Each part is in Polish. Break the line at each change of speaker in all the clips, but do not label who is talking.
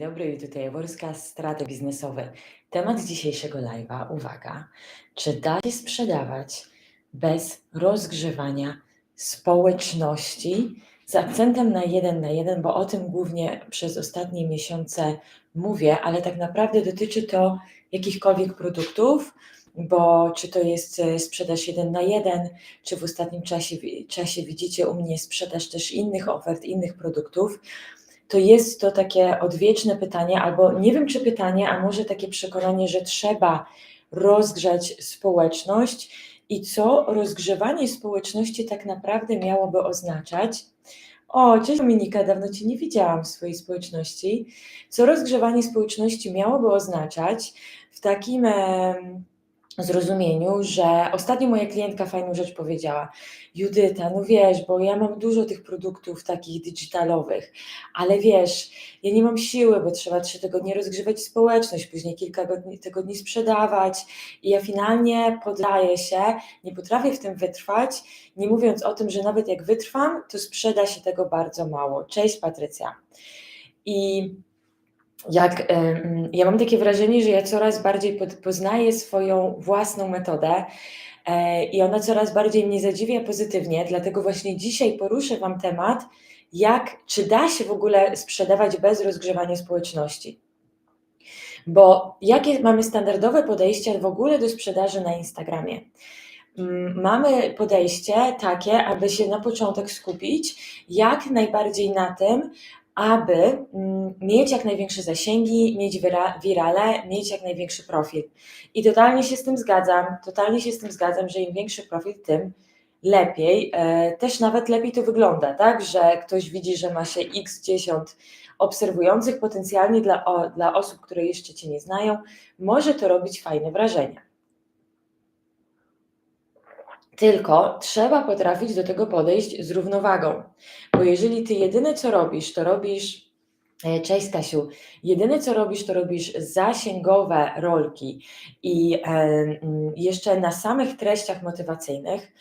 Dobry, tutaj Jaworska, straty biznesowe. Temat dzisiejszego live'a, uwaga, czy da się sprzedawać bez rozgrzewania społeczności z akcentem na jeden na jeden, bo o tym głównie przez ostatnie miesiące mówię, ale tak naprawdę dotyczy to jakichkolwiek produktów, bo czy to jest e, sprzedaż jeden na jeden, czy w ostatnim czasie, czasie widzicie u mnie sprzedaż też innych ofert, innych produktów, to jest to takie odwieczne pytanie, albo nie wiem czy pytanie, a może takie przekonanie, że trzeba rozgrzać społeczność i co rozgrzewanie społeczności tak naprawdę miałoby oznaczać. O, cześć Dominika, dawno Cię nie widziałam w swojej społeczności. Co rozgrzewanie społeczności miałoby oznaczać w takim zrozumieniu, że ostatnio moja klientka fajną rzecz powiedziała. Judyta, no wiesz, bo ja mam dużo tych produktów takich digitalowych, ale wiesz, ja nie mam siły, bo trzeba trzy tygodnie rozgrzewać społeczność, później kilka tygodni sprzedawać i ja finalnie poddaję się, nie potrafię w tym wytrwać, nie mówiąc o tym, że nawet jak wytrwam, to sprzeda się tego bardzo mało. Cześć Patrycja. I jak ja mam takie wrażenie, że ja coraz bardziej poznaję swoją własną metodę e, i ona coraz bardziej mnie zadziwia pozytywnie, dlatego właśnie dzisiaj poruszę Wam temat, jak, czy da się w ogóle sprzedawać bez rozgrzewania społeczności. Bo jakie mamy standardowe podejście w ogóle do sprzedaży na Instagramie? Mm, mamy podejście takie, aby się na początek skupić jak najbardziej na tym, aby mm, mieć jak największe zasięgi, mieć wirale, mieć jak największy profil. I totalnie się z tym zgadzam, totalnie się z tym zgadzam, że im większy profil, tym lepiej. E, też nawet lepiej to wygląda, tak, że ktoś widzi, że ma się x 10 obserwujących potencjalnie dla, dla osób, które jeszcze Cię nie znają, może to robić fajne wrażenie. Tylko trzeba potrafić do tego podejść z równowagą, bo jeżeli ty jedyne co robisz, to robisz e, Cześć Stasiu. Jedyne co robisz, to robisz zasięgowe rolki i jeszcze na samych treściach motywacyjnych,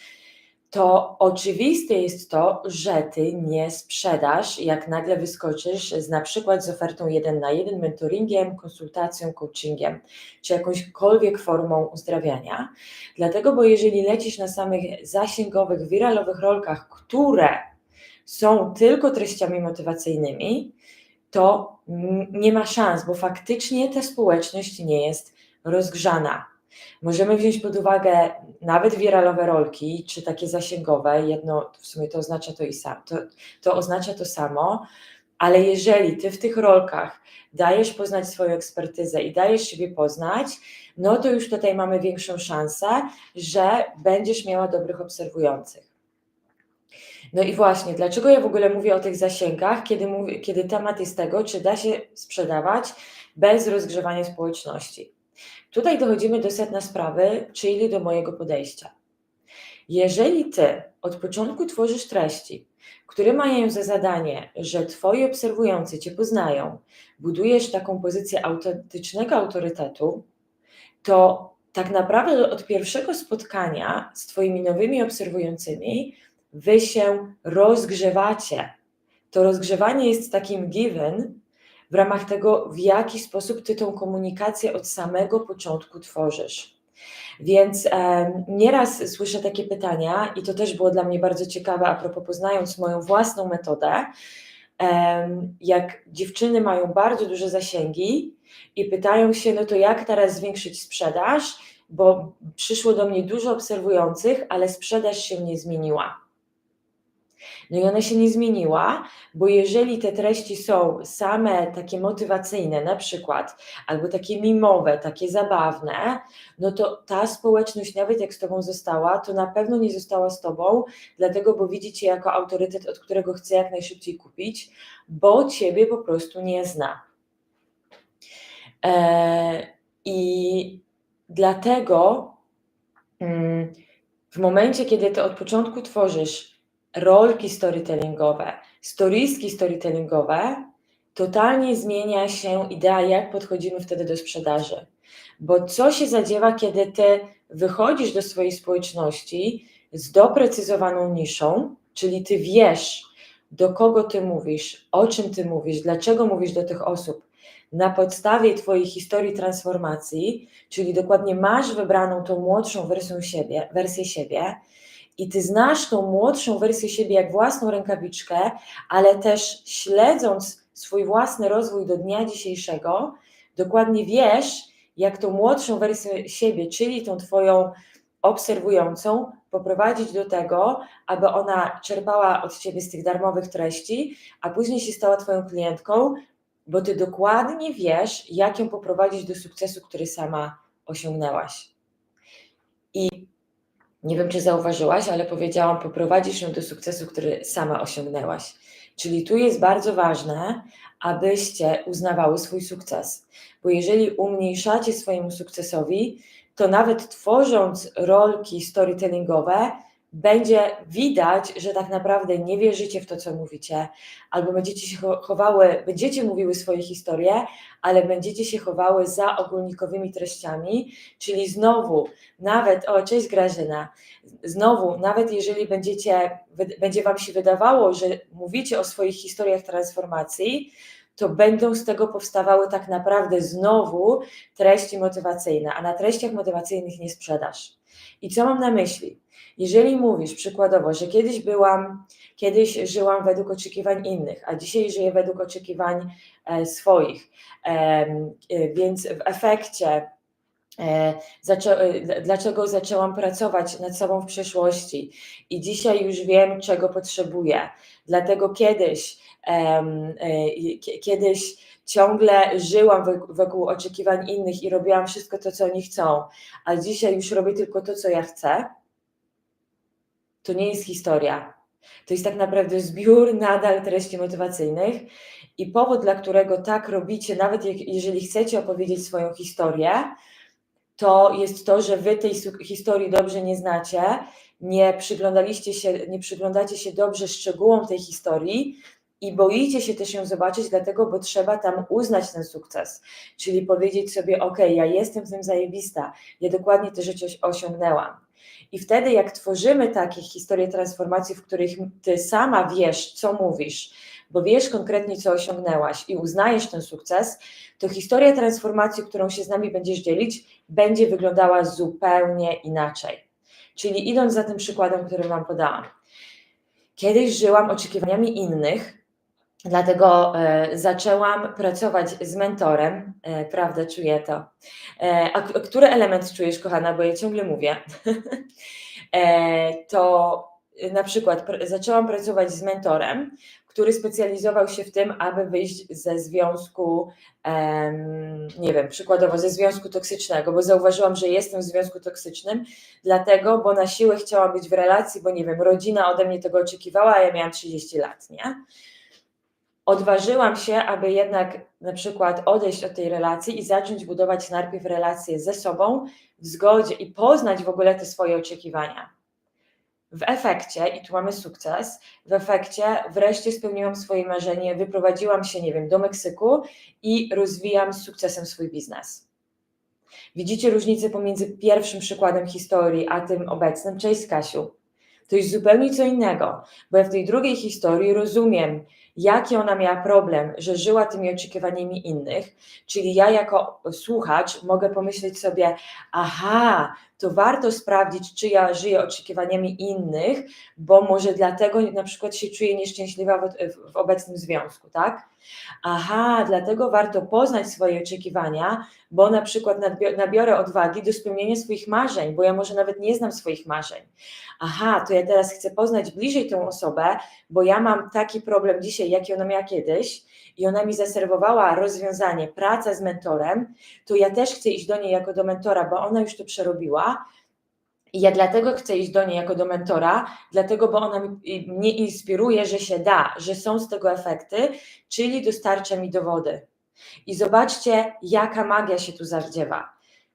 to oczywiste jest to, że ty nie sprzedasz, jak nagle wyskoczysz z na przykład z ofertą jeden na jeden, mentoringiem, konsultacją, coachingiem, czy jakąśkolwiek formą uzdrawiania. Dlatego, bo jeżeli lecisz na samych zasięgowych, wiralowych rolkach, które są tylko treściami motywacyjnymi, to nie ma szans, bo faktycznie ta społeczność nie jest rozgrzana. Możemy wziąć pod uwagę nawet wiralowe rolki, czy takie zasięgowe, jedno w sumie to oznacza to i sam, to, to oznacza to samo, ale jeżeli ty w tych rolkach dajesz poznać swoją ekspertyzę i dajesz siebie poznać, no to już tutaj mamy większą szansę, że będziesz miała dobrych obserwujących. No i właśnie, dlaczego ja w ogóle mówię o tych zasięgach, kiedy, mówię, kiedy temat jest tego, czy da się sprzedawać bez rozgrzewania społeczności. Tutaj dochodzimy do setna sprawy, czyli do mojego podejścia. Jeżeli ty od początku tworzysz treści, które mają za zadanie, że twoi obserwujący cię poznają, budujesz taką pozycję autentycznego autorytetu, to tak naprawdę od pierwszego spotkania z twoimi nowymi obserwującymi wy się rozgrzewacie. To rozgrzewanie jest takim given, w ramach tego, w jaki sposób ty tą komunikację od samego początku tworzysz. Więc e, nieraz słyszę takie pytania, i to też było dla mnie bardzo ciekawe, a propos poznając moją własną metodę, e, jak dziewczyny mają bardzo duże zasięgi i pytają się, no to jak teraz zwiększyć sprzedaż, bo przyszło do mnie dużo obserwujących, ale sprzedaż się nie zmieniła. No i ona się nie zmieniła, bo jeżeli te treści są same takie motywacyjne, na przykład, albo takie mimowe, takie zabawne, no to ta społeczność, nawet jak z Tobą została, to na pewno nie została z Tobą, dlatego, bo widzi Cię jako autorytet, od którego chce jak najszybciej kupić, bo Ciebie po prostu nie zna. Eee, I dlatego mm, w momencie, kiedy Ty od początku tworzysz rolki storytellingowe, storieski storytellingowe, totalnie zmienia się idea, jak podchodzimy wtedy do sprzedaży. Bo co się zadziewa, kiedy ty wychodzisz do swojej społeczności z doprecyzowaną niszą, czyli ty wiesz, do kogo ty mówisz, o czym ty mówisz, dlaczego mówisz do tych osób, na podstawie Twojej historii transformacji, czyli dokładnie masz wybraną tą młodszą wersję siebie, wersję siebie i Ty znasz tą młodszą wersję siebie jak własną rękawiczkę, ale też śledząc swój własny rozwój do dnia dzisiejszego, dokładnie wiesz, jak tą młodszą wersję siebie, czyli tą Twoją obserwującą, poprowadzić do tego, aby ona czerpała od Ciebie z tych darmowych treści, a później się stała Twoją klientką, bo Ty dokładnie wiesz, jak ją poprowadzić do sukcesu, który sama osiągnęłaś. I nie wiem, czy zauważyłaś, ale powiedziałam, poprowadzisz ją do sukcesu, który sama osiągnęłaś. Czyli tu jest bardzo ważne, abyście uznawały swój sukces. Bo jeżeli umniejszacie swojemu sukcesowi, to nawet tworząc rolki storytellingowe, będzie widać, że tak naprawdę nie wierzycie w to, co mówicie, albo będziecie się chowały, będziecie mówiły swoje historie, ale będziecie się chowały za ogólnikowymi treściami, czyli znowu, nawet, o cześć Grażyna, znowu, nawet jeżeli będziecie, będzie Wam się wydawało, że mówicie o swoich historiach transformacji, to będą z tego powstawały tak naprawdę znowu treści motywacyjne, a na treściach motywacyjnych nie sprzedasz. I co mam na myśli? Jeżeli mówisz przykładowo, że kiedyś byłam, kiedyś żyłam według oczekiwań innych, a dzisiaj żyję według oczekiwań e, swoich, e, więc w efekcie e, dlaczego zaczęłam pracować nad sobą w przeszłości i dzisiaj już wiem, czego potrzebuję. Dlatego kiedyś, kiedyś ciągle żyłam wokół oczekiwań innych i robiłam wszystko to, co oni chcą, a dzisiaj już robię tylko to, co ja chcę to nie jest historia. To jest tak naprawdę zbiór nadal treści motywacyjnych i powód, dla którego tak robicie, nawet jeżeli chcecie opowiedzieć swoją historię, to jest to, że wy tej historii dobrze nie znacie, nie przyglądaliście się, nie przyglądacie się dobrze szczegółom tej historii i boicie się też ją zobaczyć, dlatego, bo trzeba tam uznać ten sukces, czyli powiedzieć sobie, ok, ja jestem w tym zajebista, ja dokładnie te rzeczy osiągnęłam. I wtedy, jak tworzymy takie historie transformacji, w których ty sama wiesz, co mówisz, bo wiesz konkretnie, co osiągnęłaś i uznajesz ten sukces, to historia transformacji, którą się z nami będziesz dzielić, będzie wyglądała zupełnie inaczej. Czyli idąc za tym przykładem, który Wam podałam. Kiedyś żyłam oczekiwaniami innych, Dlatego e, zaczęłam pracować z mentorem, e, prawda, czuję to. E, a który element czujesz, kochana, bo ja ciągle mówię. to na przykład zaczęłam pracować z mentorem, który specjalizował się w tym, aby wyjść ze związku, nie wiem, przykładowo ze związku toksycznego, bo zauważyłam, że jestem w związku toksycznym, dlatego, bo na siłę chciałam być w relacji, bo nie wiem, rodzina ode mnie tego oczekiwała, a ja miałam 30 lat, nie? Odważyłam się, aby jednak na przykład odejść od tej relacji i zacząć budować najpierw relacje ze sobą w zgodzie i poznać w ogóle te swoje oczekiwania. W efekcie, i tu mamy sukces, w efekcie wreszcie spełniłam swoje marzenie, wyprowadziłam się, nie wiem, do Meksyku i rozwijam z sukcesem swój biznes. Widzicie różnicę pomiędzy pierwszym przykładem historii, a tym obecnym? Cześć Kasiu. To jest zupełnie co innego, bo ja w tej drugiej historii rozumiem, jaki ona miała problem, że żyła tymi oczekiwaniami innych, czyli ja jako słuchacz mogę pomyśleć sobie, aha, to warto sprawdzić, czy ja żyję oczekiwaniami innych, bo może dlatego na przykład się czuję nieszczęśliwa w, w, obecnym związku, tak? Aha, dlatego warto poznać swoje oczekiwania, bo na przykład nabiorę odwagi do spełnienia swoich marzeń, bo ja może nawet nie znam swoich marzeń. Aha, to ja teraz chcę poznać bliżej tą osobę, bo ja mam taki problem dzisiaj, jaki ona miała kiedyś, i ona mi zaserwowała rozwiązanie, praca z mentorem, to ja też chcę iść do niej jako do mentora, bo ona już to przerobiła. I ja dlatego chcę iść do niej jako do mentora, dlatego, bo ona mnie inspiruje, że się da, że są z tego efekty, czyli dostarcza mi dowody. I zobaczcie, jaka magia się tu zawdziewa.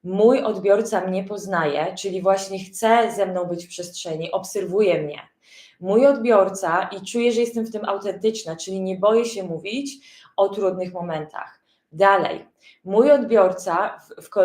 Mój odbiorca mnie poznaje, czyli właśnie chce ze mną być w przestrzeni, obserwuje mnie mój odbiorca i czuję, że jestem w tym autentyczna, czyli nie boję się mówić o trudnych momentach. Dalej, mój odbiorca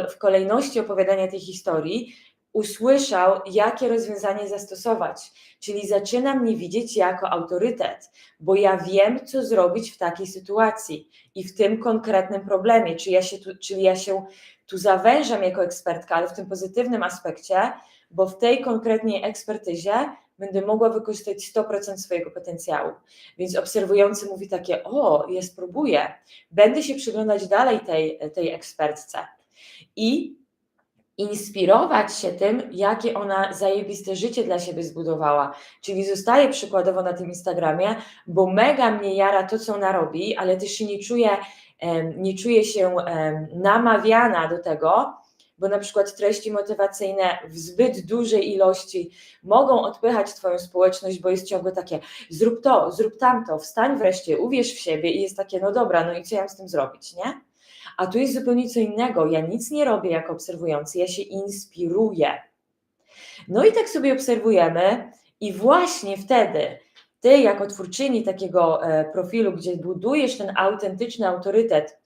w, kolejności opowiadania tej historii usłyszał, jakie rozwiązanie zastosować. Czyli zaczyna mnie widzieć jako autorytet, bo ja wiem, co zrobić w takiej sytuacji i w tym konkretnym problemie. Czyli ja się tu, czyli ja się tu zawężam jako ekspertka, ale w tym pozytywnym aspekcie, bo w tej konkretnej ekspertyzie będę mogła wykorzystać 100% swojego potencjału. Więc obserwujący mówi takie: O, ja spróbuję, będę się przyglądać dalej tej, tej ekspertce. I inspirować się tym, jakie ona zajebiste życie dla siebie zbudowała. Czyli zostaje przykładowo na tym Instagramie, bo mega mnie jara to, co ona robi, ale też się nie czuję, nie czuję się namawiana do tego, bo na przykład treści motywacyjne w zbyt dużej ilości mogą odpychać Twoją społeczność, bo jest ciągle takie zrób to, zrób tamto, wstań wreszcie, uwierz w siebie i jest takie, no dobra, no i co ja mam z tym zrobić, nie? A tu jest zupełnie co innego. Ja nic nie robię jako obserwujący, ja się inspiruję. No i tak sobie obserwujemy, i właśnie wtedy ty, jako twórczyni takiego e, profilu, gdzie budujesz ten autentyczny autorytet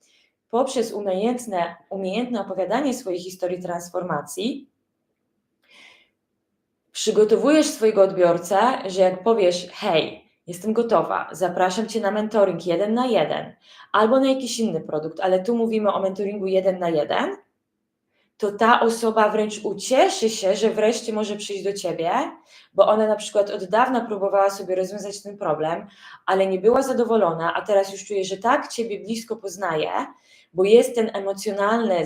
poprzez umiejętne, umiejętne opowiadanie swojej historii transformacji, przygotowujesz swojego odbiorcę, że jak powiesz, hej, jestem gotowa, zapraszam Cię na mentoring jeden na jeden albo na jakiś inny produkt, ale tu mówimy o mentoringu jeden na jeden, to ta osoba wręcz ucieszy się, że wreszcie może przyjść do Ciebie, bo ona na przykład od dawna próbowała sobie rozwiązać ten problem, ale nie była zadowolona, a teraz już czuje, że tak Ciebie blisko poznaje, bo jest ten emocjonalny, e,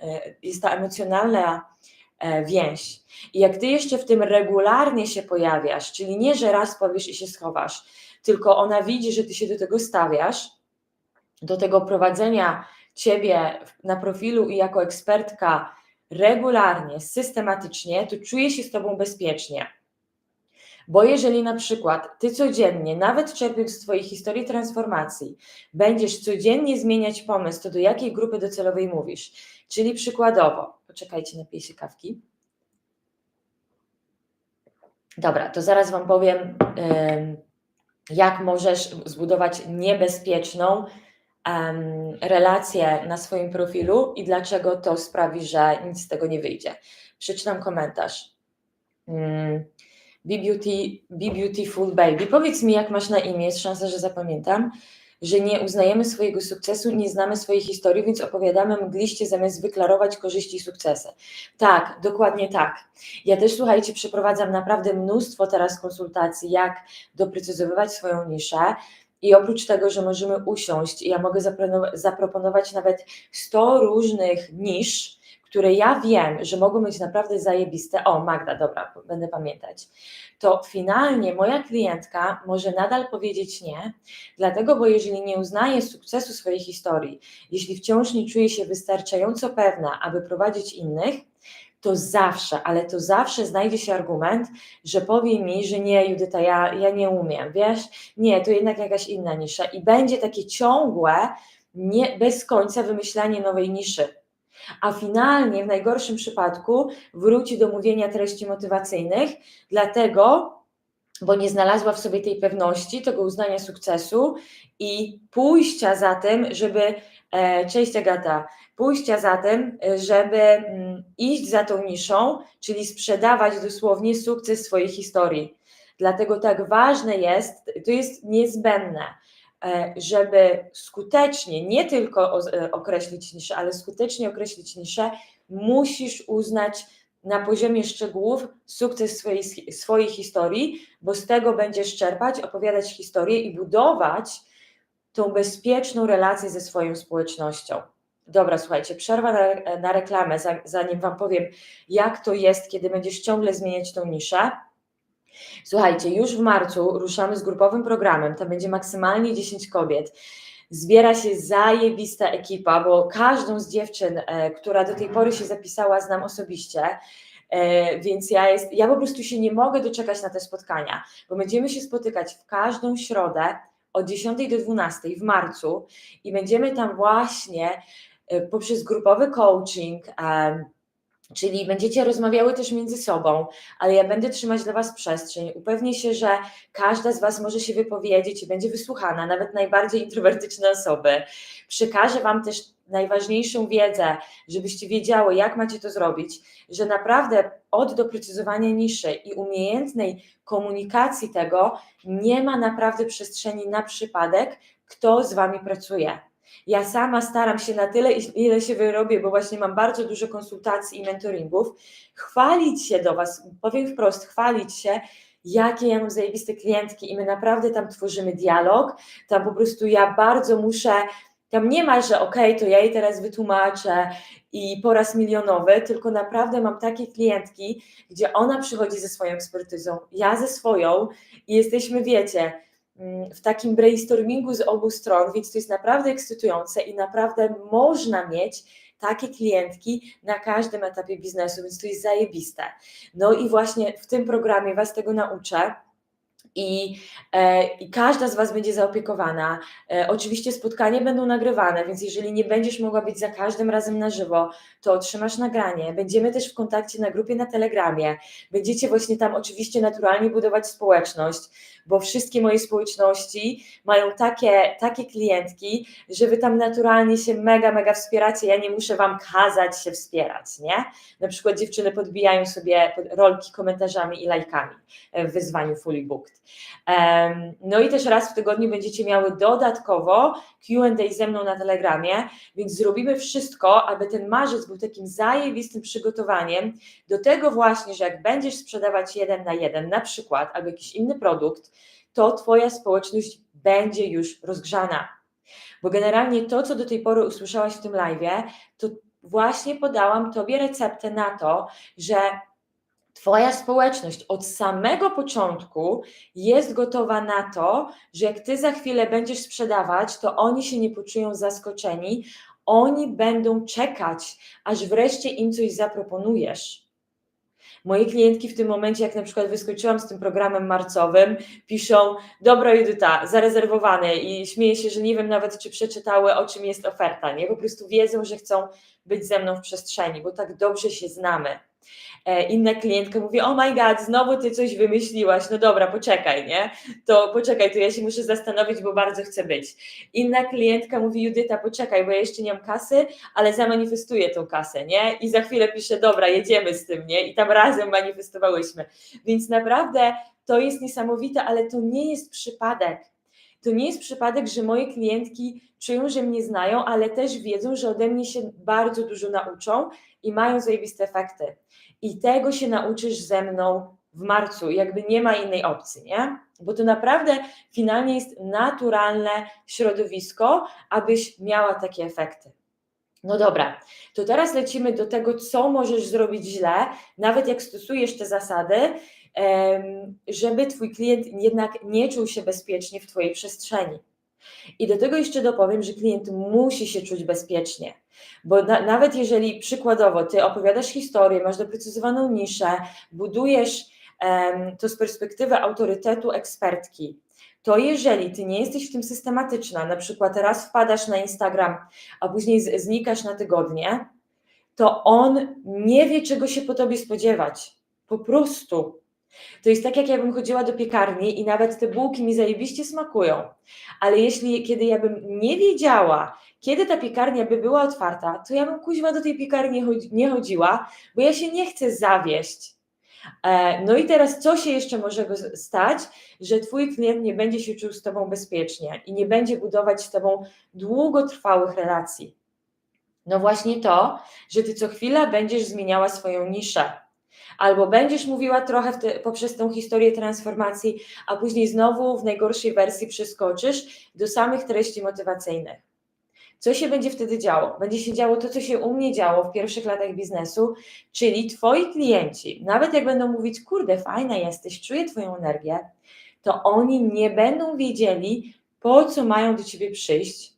e, jest ta emocjonalna E, więź. I jak ty jeszcze w tym regularnie się pojawiasz, czyli nie, że raz powiesz i się schowasz, tylko ona widzi, że ty się do tego stawiasz, do tego prowadzenia ciebie na profilu i jako ekspertka regularnie, systematycznie, to czuje się z tobą bezpiecznie. Bo jeżeli na przykład ty codziennie, nawet czerpiąc z Twojej historii transformacji, będziesz codziennie zmieniać pomysł, to do jakiej grupy docelowej mówisz? Czyli przykładowo, poczekajcie, napiję się kawki. Dobra, to zaraz Wam powiem, jak możesz zbudować niebezpieczną relację na swoim profilu i dlaczego to sprawi, że nic z tego nie wyjdzie. Przeczytam komentarz. Mm, Be, beauty, be Beautiful Baby. Powiedz mi, jak masz na imię, jest szansa, że zapamiętam, że nie uznajemy swojego sukcesu, nie znamy swojej historii, więc opowiadamy mgliście zamiast wyklarować korzyści i sukcesy. Tak, dokładnie tak. Ja też, słuchajcie, przeprowadzam naprawdę mnóstwo teraz konsultacji, jak doprecyzowywać swoją niszę. I oprócz tego, że możemy usiąść, ja mogę zaproponować nawet 100 różnych nisz, które ja wiem, że mogą być naprawdę zajebiste, o Magda, dobra, będę pamiętać, to finalnie moja klientka może nadal powiedzieć nie, dlatego, bo jeżeli nie uznaje sukcesu swojej historii, jeśli wciąż nie czuje się wystarczająco pewna, aby prowadzić innych, to zawsze, ale to zawsze znajdzie się argument, że powie mi, że nie, Judyta, ja, ja nie umiem, wiesz, nie, to jednak jakaś inna nisza i będzie takie ciągłe, nie, bez końca wymyślanie nowej niszy. A finalnie w najgorszym przypadku wróci do mówienia treści motywacyjnych, dlatego, bo nie znalazła w sobie tej pewności, tego uznania sukcesu i pójścia za tym, żeby, cześć Agata, pójścia za tym, żeby mm, iść za tą niszą, czyli sprzedawać dosłownie sukces swojej historii. Dlatego tak ważne jest, to jest niezbędne, E, żeby skutecznie, nie tylko e, określić niszę, ale skutecznie określić niszę, musisz uznać na poziomie szczegółów sukces swojej, swojej historii, bo z tego będziesz czerpać, opowiadać historię i budować tą bezpieczną relację ze swoją społecznością. Dobra, słuchajcie, przerwa na, na reklamę, zanim Wam powiem, jak to jest, kiedy będziesz ciągle zmieniać tą niszę. Słuchajcie, już w marcu ruszamy z grupowym programem, tam będzie maksymalnie 10 kobiet. Zbiera się zajebista ekipa, bo każdą z dziewczyn, e, która do tej pory się zapisała, znam osobiście. E, więc ja, jest, ja po prostu się nie mogę doczekać na te spotkania, bo będziemy się spotykać w każdą środę od 10 do 12 w marcu i będziemy tam właśnie e, poprzez grupowy coaching, Czyli będziecie rozmawiały też między sobą, ale ja będę trzymać dla Was przestrzeń. Upewnię się, że każda z Was może się wypowiedzieć i będzie wysłuchana, nawet najbardziej introwertyczne osoby. Przekażę Wam też najważniejszą wiedzę, żebyście wiedziały, jak macie to zrobić, że naprawdę od doprecyzowania niszy i umiejętnej komunikacji tego nie ma naprawdę przestrzeni na przypadek, kto z Wami pracuje. Ja sama staram się na tyle, ile się wyrobię, bo właśnie mam bardzo dużo konsultacji i mentoringów, chwalić się do Was, powiem wprost, chwalić się, jakie ja mam zajebiste klientki i my naprawdę tam tworzymy dialog, tam po prostu ja bardzo muszę, tam nie ma, że okej, okay, to ja jej teraz wytłumaczę i po raz milionowy, tylko naprawdę mam takie klientki, gdzie ona przychodzi ze swoją ekspertyzą, ja ze swoją i jesteśmy, wiecie, w takim brainstormingu z obu stron, więc to jest naprawdę ekscytujące i naprawdę można mieć takie klientki na każdym etapie biznesu, więc to jest zajebiste. No i właśnie w tym programie Was tego nauczę. I, e, I, każda z Was będzie zaopiekowana. E, oczywiście spotkania będą nagrywane, więc jeżeli nie będziesz mogła być za każdym razem na żywo, to otrzymasz nagranie. Będziemy też w kontakcie na grupie na Telegramie. Będziecie właśnie tam oczywiście naturalnie budować społeczność bo wszystkie moje społeczności mają takie, takie klientki, że wy tam naturalnie się mega, mega wspieracie. Ja nie muszę wam kazać się wspierać, nie? Na przykład dziewczyny podbijają sobie rolki komentarzami i lajkami w wyzwaniu Fully Booked. No i też raz w tygodniu będziecie miały dodatkowo QA ze mną na Telegramie, więc zrobimy wszystko, aby ten marzec był takim zajebistym przygotowaniem do tego właśnie, że jak będziesz sprzedawać jeden na jeden, na przykład, albo jakiś inny produkt, to Twoja społeczność będzie już rozgrzana. Bo generalnie to, co do tej pory usłyszałaś w tym live, to właśnie podałam Tobie receptę na to, że Twoja społeczność od samego początku jest gotowa na to, że jak Ty za chwilę będziesz sprzedawać, to oni się nie poczują zaskoczeni, oni będą czekać, aż wreszcie im coś zaproponujesz. Moje klientki w tym momencie, jak na przykład wyskoczyłam z tym programem marcowym, piszą: Dobra, Judyta, zarezerwowane i śmieję się, że nie wiem nawet, czy przeczytały, o czym jest oferta. Nie po prostu wiedzą, że chcą być ze mną w przestrzeni, bo tak dobrze się znamy. E, inna klientka mówi, oh my god, znowu ty coś wymyśliłaś, no dobra, poczekaj, nie? To poczekaj, to ja się muszę zastanowić, bo bardzo chcę być. Inna klientka mówi, Judyta, poczekaj, bo ja jeszcze nie mam kasy, ale zamanifestuję tą kasę, nie? I za chwilę piszę, dobra, jedziemy z tym, nie? I tam razem manifestowałyśmy. Więc naprawdę to jest niesamowite, ale to nie jest przypadek. To nie jest przypadek, że moje klientki czują, że mnie znają, ale też wiedzą, że ode mnie się bardzo dużo nauczą i mają zajebiste efekty. I tego się nauczysz ze mną w marcu, jakby nie ma innej opcji, nie? Bo to naprawdę finalnie jest naturalne środowisko, abyś miała takie efekty. No dobra, to teraz lecimy do tego, co możesz zrobić źle, nawet jak stosujesz te zasady, żeby Twój klient jednak nie czuł się bezpiecznie w Twojej przestrzeni. I do tego jeszcze dopowiem, że klient musi się czuć bezpiecznie, bo na, nawet jeżeli przykładowo ty opowiadasz historię, masz doprecyzowaną niszę, budujesz um, to z perspektywy autorytetu ekspertki, to jeżeli ty nie jesteś w tym systematyczna, na przykład raz wpadasz na Instagram, a później znikasz na tygodnie, to on nie wie, czego się po tobie spodziewać. Po prostu. To jest tak, jak ja bym chodziła do piekarni i nawet te bułki mi zajebiście smakują, ale jeśli, kiedy ja bym nie wiedziała, kiedy ta piekarnia by była otwarta, to ja bym kuźwa do tej piekarni nie chodziła, bo ja się nie chcę zawieść. E, no i teraz co się jeszcze może stać, że Twój klient nie będzie się czuł z Tobą bezpiecznie i nie będzie budować z Tobą długotrwałych relacji? No właśnie to, że Ty co chwila będziesz zmieniała swoją niszę Albo będziesz mówiła trochę te, poprzez tą historię transformacji, a później znowu w najgorszej wersji przeskoczysz do samych treści motywacyjnych. Co się będzie wtedy działo? Będzie się działo to, co się u mnie działo w pierwszych latach biznesu, czyli twoi klienci, nawet jak będą mówić, kurde, fajna jesteś, czuję twoją energię, to oni nie będą wiedzieli, po co mają do ciebie przyjść,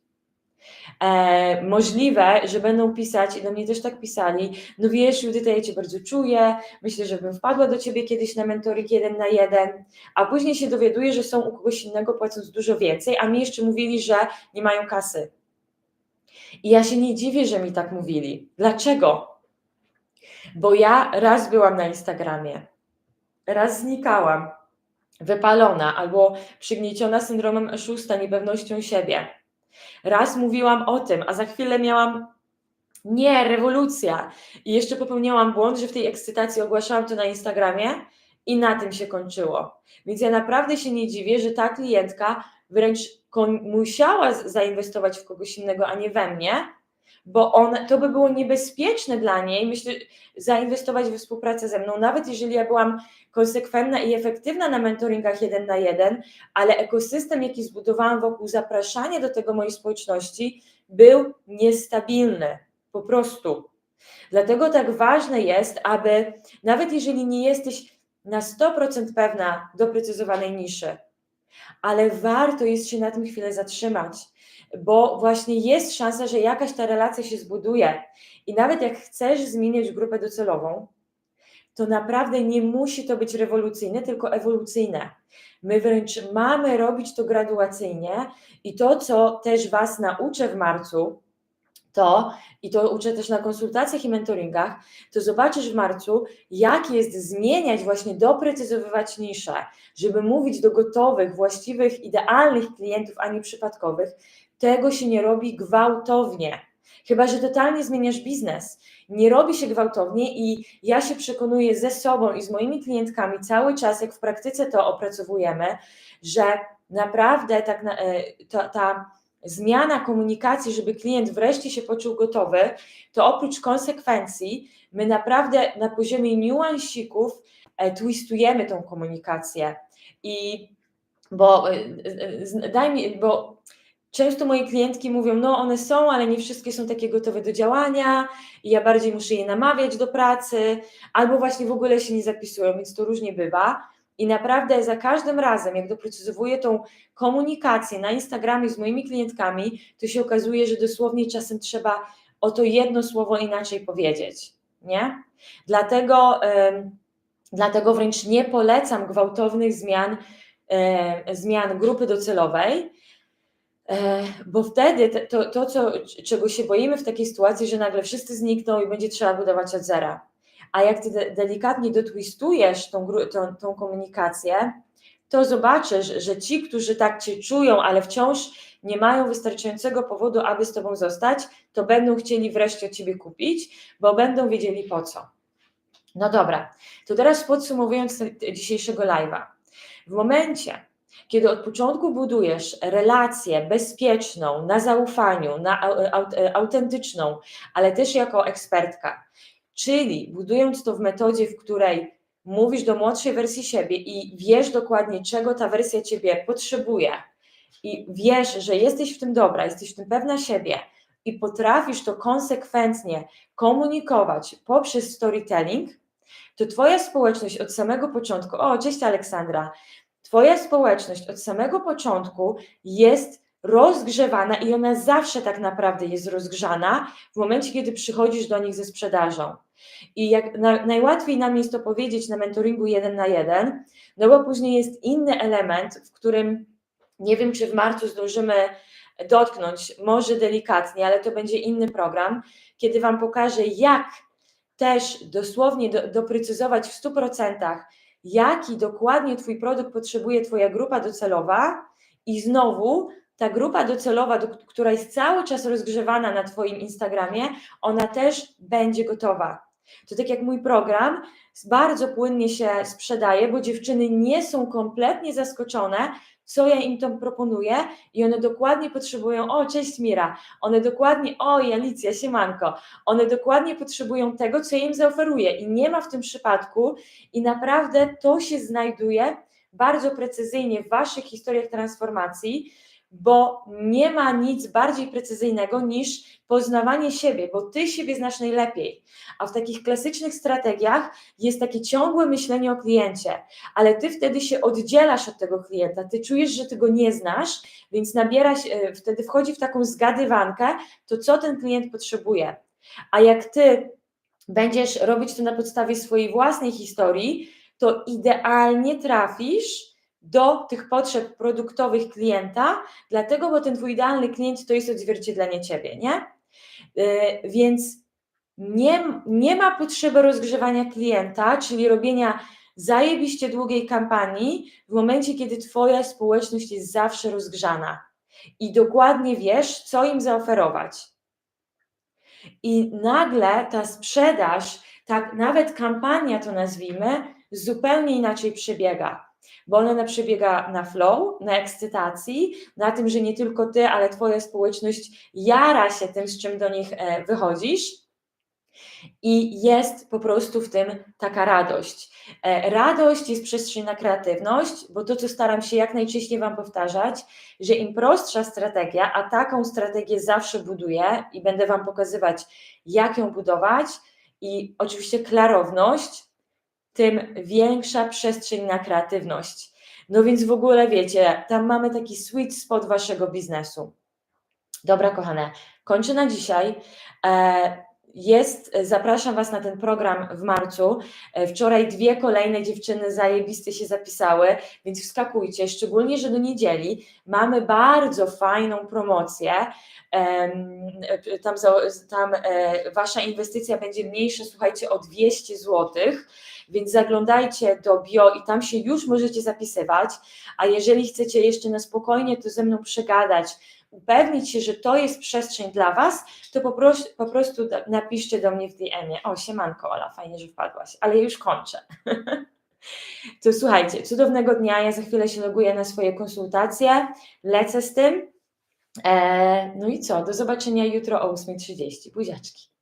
E, możliwe, że będą pisać, i do mnie też tak pisali, no wiesz, Judyta, ja Cię bardzo czuję, myślę, że bym wpadła do Ciebie kiedyś na mentorik jeden na jeden, a później się dowiaduję, że są u kogoś innego płacąc dużo więcej, a mi jeszcze mówili, że nie mają kasy. I ja się nie dziwię, że mi tak mówili. Dlaczego? Bo ja raz byłam na Instagramie, raz znikałam, wypalona albo przygnieciona syndromem oszusta, niepewnością siebie. Raz mówiłam o tym, a za chwilę miałam nie, rewolucja. I jeszcze popełniałam błąd, że w tej ekscytacji ogłaszałam to na Instagramie i na tym się kończyło. Więc ja naprawdę się nie dziwię, że ta klientka wręcz musiała zainwestować w kogoś innego, a nie we mnie, bo on, to by było niebezpieczne dla niej, myślę, zainwestować we współpracę ze mną, nawet jeżeli ja byłam konsekwentna i efektywna na mentoringach jeden na jeden, ale ekosystem, jaki zbudowałam wokół zapraszania do tego mojej społeczności, był niestabilny, po prostu. Dlatego tak ważne jest, aby nawet jeżeli nie jesteś na 100% pewna doprecyzowanej niszy, ale warto jest się na tym chwilę zatrzymać, bo właśnie jest szansa, że jakaś ta relacja się zbuduje. I nawet jak chcesz zmieniać grupę docelową, to naprawdę nie musi to być rewolucyjne, tylko ewolucyjne. My wręcz mamy robić to graduacyjnie i to, co też Was nauczę w marcu, to, i to uczę też na konsultacjach i mentoringach, to zobaczysz w marcu, jak jest zmieniać, właśnie doprecyzowywać niszę, żeby mówić do gotowych, właściwych, idealnych klientów, a nie przypadkowych. Tego się nie robi gwałtownie. Chyba, że totalnie zmieniasz biznes. Nie robi się gwałtownie i ja się przekonuję ze sobą i z moimi klientkami cały czas, jak w praktyce to opracowujemy, że naprawdę tak na, e, ta, ta zmiana komunikacji, żeby klient wreszcie się poczuł gotowy, to oprócz konsekwencji, my naprawdę na poziomie niuansików e, twistujemy tą komunikację. I bo e, daj mi, bo często moje klientki mówią, no one są, ale nie wszystkie są takie gotowe do działania i ja bardziej muszę je namawiać do pracy, albo właśnie w ogóle się nie zapisują, więc to różnie bywa. I naprawdę za każdym razem, jak doprecyzowuję tą komunikację na Instagramie z moimi klientkami, to się okazuje, że dosłownie czasem trzeba o to jedno słowo inaczej powiedzieć, nie? Dlatego, dlatego wręcz nie polecam gwałtownych zmian, zmian grupy docelowej, e, bo wtedy to, to co, czego się boimy w takiej sytuacji, że nagle wszyscy znikną i będzie trzeba budować od zera a jak ty delikatnie dotwistujesz tą, tą, tą komunikację, to zobaczysz, że ci, którzy tak cię czują, ale wciąż nie mają wystarczającego powodu, aby z tobą zostać, to będą chcieli wreszcie ciebie kupić, bo będą wiedzieli po co. No dobra, to teraz podsumowując dzisiejszego live'a. W momencie, kiedy od początku budujesz relację bezpieczną, na zaufaniu, na autentyczną, ale też jako ekspertka, Czyli budując to w metodzie, w której mówisz do młodszej wersji siebie i wiesz dokładnie, czego ta wersja ciebie potrzebuje, i wiesz, że jesteś w tym dobra, jesteś w tym pewna siebie i potrafisz to konsekwentnie komunikować poprzez storytelling, to Twoja społeczność od samego początku, o, cześć Aleksandra, Twoja społeczność od samego początku jest rozgrzewana i ona zawsze tak naprawdę jest rozgrzana w momencie, kiedy przychodzisz do nich ze sprzedażą. I jak na, najłatwiej nam jest to powiedzieć na mentoringu jeden na jeden, no bo później jest inny element, w którym nie wiem, czy w marcu zdążymy dotknąć, może delikatnie, ale to będzie inny program, kiedy Wam pokażę, jak też dosłownie do, doprecyzować w 100%, jaki dokładnie Twój produkt potrzebuje Twoja grupa docelowa i znowu ta grupa docelowa, do, która jest cały czas rozgrzewana na Twoim Instagramie, ona też będzie gotowa. To tak jak mój program bardzo płynnie się sprzedaje, bo dziewczyny nie są kompletnie zaskoczone, co ja im tam proponuję i one dokładnie potrzebują, o cześć Mira, one dokładnie, o Alicja, siemanko, one dokładnie potrzebują tego, co ja im zaoferuję i nie ma w tym przypadku i naprawdę to się znajduje bardzo precyzyjnie w Waszych historiach transformacji, bo nie ma nic bardziej precyzyjnego niż poznawanie siebie, bo ty siebie znasz najlepiej. A w takich klasycznych strategiach jest takie ciągłe myślenie o kliencie, ale ty wtedy się oddzielasz od tego klienta, ty czujesz, że ty go nie znasz, więc nabierasz, e, wtedy wchodzi w taką zgadywankę, to co ten klient potrzebuje. A jak ty będziesz robić to na podstawie swojej własnej historii, to idealnie trafisz do tych potrzeb produktowych klienta, dlatego, bo ten twój idealny klient to jest odzwierciedlenie ciebie, nie? Yy, więc Nie, nie ma potrzeby rozgrzewania klienta, czyli robienia zajebiście długiej kampanii w momencie, kiedy Twoja społeczność jest zawsze rozgrzana i dokładnie wiesz, co im zaoferować. I nagle ta sprzedaż, tak nawet kampania to nazwijmy, zupełnie inaczej przebiega. Bo ona przebiega na flow, na ekscytacji, na tym, że nie tylko ty, ale twoja społeczność jara się tym, z czym do nich e, wychodzisz. I jest po prostu w tym taka radość. E, Radość jest przestrzeń na kreatywność, bo to, co staram się jak najczęściej Wam powtarzać, że im prostsza strategia, a taką strategię zawsze buduję i będę Wam pokazywać, jak ją budować, i oczywiście klarowność, tym większa przestrzeń na kreatywność. No więc w ogóle wiecie, tam mamy taki sweet spot Waszego biznesu. Dobra, kochane, kończę na dzisiaj. E, jest, zapraszam Was na ten program w marcu. E, Wczoraj dwie kolejne dziewczyny zajebiste się zapisały, więc wskakujcie, szczególnie, że do niedzieli mamy bardzo fajną promocję. E, Tam, tam e, Wasza inwestycja będzie mniejsza, słuchajcie, o 200 zł, więc zaglądajcie do bio i tam się już możecie zapisywać. A jeżeli chcecie jeszcze na spokojnie to ze mną przegadać, upewnić się, że to jest przestrzeń dla Was, to po, pros- po prostu napiszcie do mnie w DM-ie. O, siemanko Ola, fajnie, że wpadłaś, ale już kończę. to słuchajcie, cudownego dnia, ja za chwilę się loguję na swoje konsultacje, lecę z tym. E, no i co, do zobaczenia jutro o 8.30. Buziaczki.